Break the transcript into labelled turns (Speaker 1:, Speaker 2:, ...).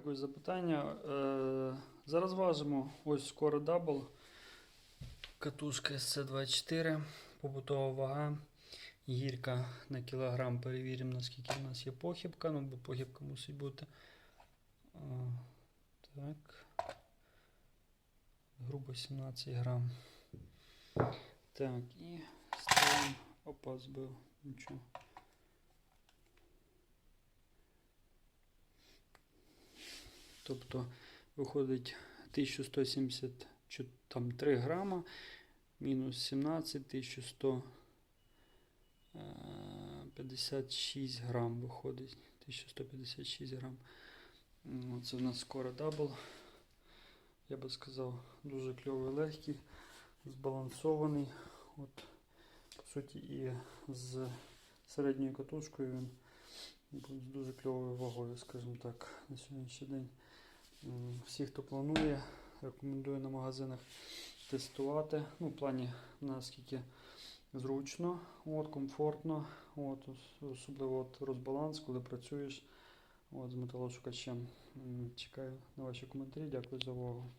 Speaker 1: Дякую за питання. Е, зараз важимо ось скоро дабл. Катушка SC24, побутова вага. Гірка на кілограм. Перевіримо, наскільки в нас є похибка. Ну, бо похибка мусить бути. А, так. Грубо 17 грам. Так, і ставимо. Опа, збив. Нічого. Тобто виходить 1173 грама мінус 17 1156 грам виходить. 1156 грам. Це в нас скоро дабл. Я би сказав, дуже кльовий, легкий, збалансований. От, по суті, і з середньою катушкою він з дуже кльовою вагою, скажімо так, на сьогоднішній день. Всі, хто планує, рекомендую на магазинах тестувати. Ну, в плані наскільки зручно, от, комфортно, от, особливо от розбаланс, коли працюєш от, з металошукачем. Чекаю на ваші коментарі. Дякую за увагу.